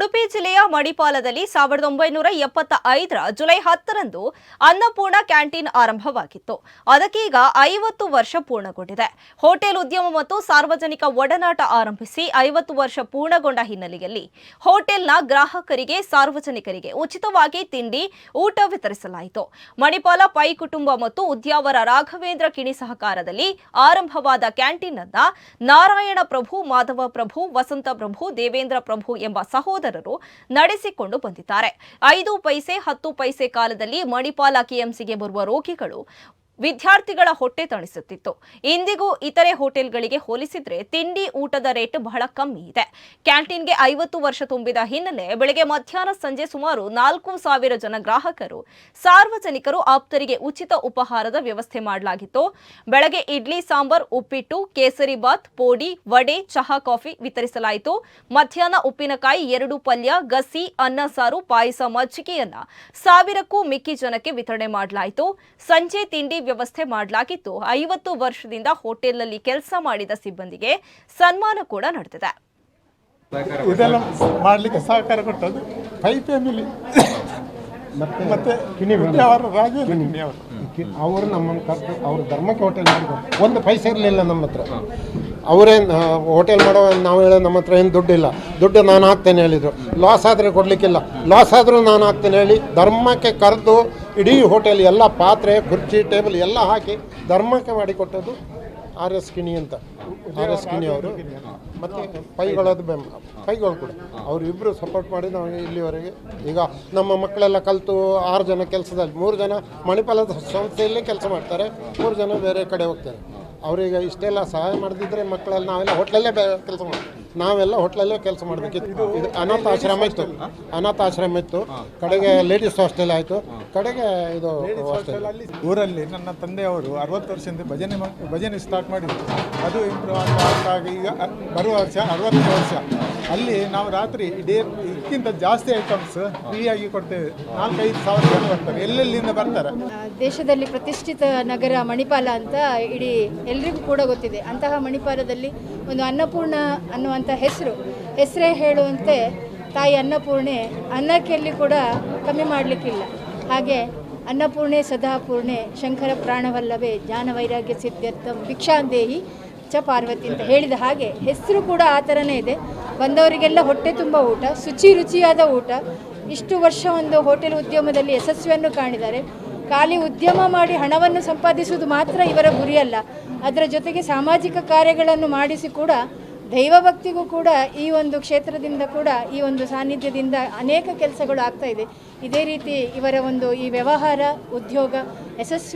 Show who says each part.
Speaker 1: ಉಡುಪಿ ಜಿಲ್ಲೆಯ ಮಣಿಪಾಲದಲ್ಲಿ ಸಾವಿರದ ಒಂಬೈನೂರ ಎಪ್ಪತ್ತ ಐದರ ಜುಲೈ ಹತ್ತರಂದು ಅನ್ನಪೂರ್ಣ ಕ್ಯಾಂಟೀನ್ ಆರಂಭವಾಗಿತ್ತು. ಅದಕ್ಕೀಗ ಐವತ್ತು ವರ್ಷ ಪೂರ್ಣಗೊಂಡಿದೆ. ಹೋಟೆಲ್ ಉದ್ಯಮ ಮತ್ತು ಸಾರ್ವಜನಿಕ ಒಡನಾಟ ಆರಂಭಿಸಿ ಐವತ್ತು ವರ್ಷ ಪೂರ್ಣಗೊಂಡ ಹಿನ್ನೆಲೆಯಲ್ಲಿ ಹೋಟೆಲ್ನ ಗ್ರಾಹಕರಿಗೆ, ಸಾರ್ವಜನಿಕರಿಗೆ ಉಚಿತವಾಗಿ ತಿಂಡಿ, ಊಟ ವಿತರಿಸಲಾಯಿತು. ಮಣಿಪಾಲ ಪೈ ಕುಟುಂಬ ಮತ್ತು ಉದ್ಯಾವರ ರಾಘವೇಂದ್ರ ಕಿಣಿ ಸಹಕಾರದಲ್ಲಿ ಆರಂಭವಾದ ಕ್ಯಾಂಟೀನ್ ಅನ್ನ ನಾರಾಯಣ ಪ್ರಭು, ಮಾಧವ ಪ್ರಭು, ವಸಂತ ಪ್ರಭು, ದೇವೇಂದ್ರ ಪ್ರಭು ಎಂಬ ಸಹೋದರರು ನಡೆಸಿಕೊಂಡು ಬಂದಿದ್ದಾರೆ. ಐದು ಪೈಸೆ ಹತ್ತು ಪೈಸೆ ಕಾಲದಲ್ಲಿ ಮಣಿಪಾಲ ಕೆಎಂಸಿಗೆ ಬರುವ ರೋಗಿಗಳು ವಿದ್ಯಾರ್ಥಿಗಳ ಹೊಟ್ಟೆ ತಣಿಸುತ್ತಿತ್ತು. ಇಂದಿಗೂ ಇತರೆ ಹೋಟೆಲ್ಗಳಿಗೆ ಹೋಲಿಸಿದ್ರೆ ತಿಂಡಿ ಊಟದ ರೇಟ್ ಬಹಳ ಕಮ್ಮಿ ಇದೆ. ಕ್ಯಾಂಟೀನ್ಗೆ ಐವತ್ತು ವರ್ಷ ತುಂಬಿದ ಹಿನ್ನೆಲೆ ಬೆಳಗ್ಗೆ ಮಧ್ಯಾಹ್ನ ಸಂಜೆ ಸುಮಾರು ನಾಲ್ಕು ಸಾವಿರ ಜನ ಗ್ರಾಹಕರು, ಸಾರ್ವಜನಿಕರು ಆಪ್ತರಿಗೆ ಉಚಿತ ಉಪಹಾರದ ವ್ಯವಸ್ಥೆ ಮಾಡಲಾಗಿತ್ತು. ಬೆಳಗ್ಗೆ ಇಡ್ಲಿ, ಸಾಂಬಾರ್, ಉಪ್ಪಿಟ್ಟು, ಕೇಸರಿ ಬಾತ್, ಪೋಡಿ, ವಡೆ, ಚಹಾ, ಕಾಫಿ ವಿತರಿಸಲಾಯಿತು. ಮಧ್ಯಾಹ್ನ ಉಪ್ಪಿನಕಾಯಿ ಎರಡು ಪಲ್ಯ, ಗಸಿ, ಅನ್ನ ಸಾರು, ಪಾಯಸ, ಮಜ್ಜಿಗೆಯನ್ನ ಸಾವಿರಕ್ಕೂ ಮಿಕ್ಕಿ ಜನಕ್ಕೆ ವಿತರಣೆ ಮಾಡಲಾಯಿತು. ಸಂಜೆ ತಿಂಡಿ ವ್ಯವಸ್ಥೆ ಮಾಡಲಾಗಿತ್ತು. ಐವತ್ತು ವರ್ಷದಿಂದ ಹೋಟೆಲ್ನಲ್ಲಿ ಕೆಲಸ ಮಾಡಿದ ಸಿಬ್ಬಂದಿಗೆ ಸನ್ಮಾನ ಕೂಡ ನಡೆದಿದೆ.
Speaker 2: ಇದೆಲ್ಲ ಮಾಡಲಿಕ್ಕೆ ಸಹಕಾರ ಕೊಟ್ಟದ್ದು ಫೈ ಫ್ಯಾಮಿಲಿ ಮತ್ತೆ ಅವರು ರಾಜೇಂದ್ರ ಅವರು.
Speaker 3: ಅವರು ನಮ್ಮನ್ನು ಕರೆದು ಅವ್ರ ಧರ್ಮಕ್ಕೆ ಹೋಟೆಲ್ ಮಾಡಿದ್ರು. ಒಂದು ಪೈಸೆ ಇರಲಿಲ್ಲ ನಮ್ಮ ಹತ್ರ. ಅವರೇ ಹೋಟೆಲ್ ಮಾಡೋ, ನಾವು ಹೇಳೋ ನಮ್ಮ ಹತ್ರ ಏನು ದುಡ್ಡಿಲ್ಲ. ದುಡ್ಡು ನಾನು ಹಾಕ್ತೇನೆ ಹೇಳಿದರು. ಲಾಸ್ ಆದರೆ ಕೊಡಲಿಕ್ಕಿಲ್ಲ. ಲಾಸ್ ಆದರೂ ನಾನು ಹಾಕ್ತೇನೆ ಹೇಳಿ ಧರ್ಮಕ್ಕೆ ಕರೆದು ಇಡೀ ಹೋಟೆಲ್ ಎಲ್ಲ ಪಾತ್ರೆ, ಕುರ್ಚಿ, ಟೇಬಲ್ ಎಲ್ಲ ಹಾಕಿ ಧರ್ಮಕ್ಕೆ ಮಾಡಿಕೊಟ್ಟದ್ದು ಆರ್ ಎಸ್ ಕಿಣಿ ಅಂತ. ಆರ್ ಎಸ್ ಕಿಣಿ ಅವರು. ಮತ್ತು ಪೈಗಳದ್ದು ಬೆಂಬ ಪೈಗಳು ಕೂಡ. ಅವರಿಬ್ಬರು ಸಪೋರ್ಟ್ ಮಾಡಿ ನಾವು ಇಲ್ಲಿವರೆಗೆ ಈಗ ನಮ್ಮ ಮಕ್ಕಳೆಲ್ಲ ಕಲಿತು ಆರು ಜನ ಕೆಲಸದಲ್ಲಿ. ಮೂರು ಜನ ಮಣಿಪಾಲದ ಸಂಸ್ಥೆಯಲ್ಲೇ ಕೆಲಸ ಮಾಡ್ತಾರೆ. ಮೂರು ಜನ ಬೇರೆ ಕಡೆ ಹೋಗ್ತಾರೆ. ಅವರಿಗೆ ಇಷ್ಟೆಲ್ಲ ಸಹಾಯ ಮಾಡದಿದ್ರೆ ಮಕ್ಕಳೆಲ್ಲ ನಾವೆಲ್ಲ ಹೋಟ್ಲಲ್ಲೇ ಕೆಲಸ ಮಾಡಿ ನಾವೆಲ್ಲ ಹೋಟ್ಲಲ್ಲೇ ಕೆಲಸ ಮಾಡಬೇಕಿತ್ತು. ಇದು ಅನಾಥ ಆಶ್ರಮ ಇತ್ತು. ಅನಾಥ ಆಶ್ರಮ ಇತ್ತು. ಕಡೆಗೆ ಲೇಡೀಸ್ ಹಾಸ್ಟೆಲ್ ಆಯಿತು. ಕಡೆಗೆ ಇದು ಹಾಸ್ಟೆಲ್
Speaker 2: ಅಲ್ಲಿ ಊರಲ್ಲಿ ನನ್ನ ತಂದೆಯವರು ಅರವತ್ತು ವರ್ಷದಿಂದ ಭಜನೆ ಭಜನೆ ಸ್ಟಾರ್ಟ್ ಮಾಡಿದ್ರು. ಅದು ಇಂಪ್ರೂವ್ ಆಗ್ತಾ ಆಗಿ ಈಗ ಬರುವ ವರ್ಷ ಅರವತ್ತನೇ ವರ್ಷ. ಅಲ್ಲಿ ನಾವು ರಾತ್ರಿ ಇಡೀ ಇದಕ್ಕಿಂತ ಜಾಸ್ತಿ ಐಟಮ್ಸ್ ಆಗಿ ಕೊಡ್ತೇವೆ. ನಾಲ್ಕೈದು ಸಾವಿರ ಜನ ಬರ್ತಾರೆ. ಎಲ್ಲೆಲ್ಲಿಂದ ಬರ್ತಾರೆ?
Speaker 4: ದೇಶದಲ್ಲಿ ಪ್ರತಿಷ್ಠಿತ ನಗರ ಮಣಿಪಾಲ ಅಂತ ಇಡೀ ಎಲ್ರಿಗೂ ಕೂಡ ಗೊತ್ತಿದೆ. ಅಂತಹ ಮಣಿಪಾಲದಲ್ಲಿ ಒಂದು ಅನ್ನಪೂರ್ಣ ಅನ್ನುವಂಥ ಹೆಸರು. ಹೆಸರೇ ಹೇಳುವಂತೆ ತಾಯಿ ಅನ್ನಪೂರ್ಣೆ ಅನ್ನಕ್ಕೆಲ್ಲಿ ಕೂಡ ಕಮ್ಮಿ ಮಾಡಲಿಕ್ಕಿಲ್ಲ. ಹಾಗೆ ಅನ್ನಪೂರ್ಣೆ, ಸದಾಪೂರ್ಣೆ, ಶಂಕರ ಪ್ರಾಣವಲ್ಲವೇ ಜ್ಞಾನ ವೈರಾಗ್ಯ ಸಿದ್ಧರ್ಥಂ ಭಿಕ್ಷಾಂದೇಹಿ, ಚ ಪಾರ್ವತಿ ಅಂತ ಹೇಳಿದ ಹಾಗೆ ಹೆಸರು ಕೂಡ ಆ ಥರನೇ ಇದೆ. ಬಂದವರಿಗೆಲ್ಲ ಹೊಟ್ಟೆ ತುಂಬ ಊಟ, ಶುಚಿ ರುಚಿಯಾದ ಊಟ. ಇಷ್ಟು ವರ್ಷ ಒಂದು ಹೋಟೆಲ್ ಉದ್ಯಮದಲ್ಲಿ ಯಶಸ್ವಿಯನ್ನು ಕಾಣಿದ್ದಾರೆ. ಖಾಲಿ ಉದ್ಯಮ ಮಾಡಿ ಹಣವನ್ನು ಸಂಪಾದಿಸುವುದು ಮಾತ್ರ ಇವರ ಗುರಿಯಲ್ಲ. ಅದರ ಜೊತೆಗೆ ಸಾಮಾಜಿಕ ಕಾರ್ಯಗಳನ್ನು ಮಾಡಿಸಿ ಕೂಡ ದೈವಭಕ್ತಿಗೂ ಕೂಡ ಈ ಒಂದು ಕ್ಷೇತ್ರದಿಂದ ಕೂಡ ಈ ಒಂದು ಸಾನ್ನಿಧ್ಯದಿಂದ ಅನೇಕ ಕೆಲಸಗಳು ಆಗ್ತಾ ಇದೆ. ಇದೇ ರೀತಿ ಇವರ ಒಂದು ಈ ವ್ಯವಹಾರ, ಉದ್ಯೋಗ ಯಶಸ್ವಿ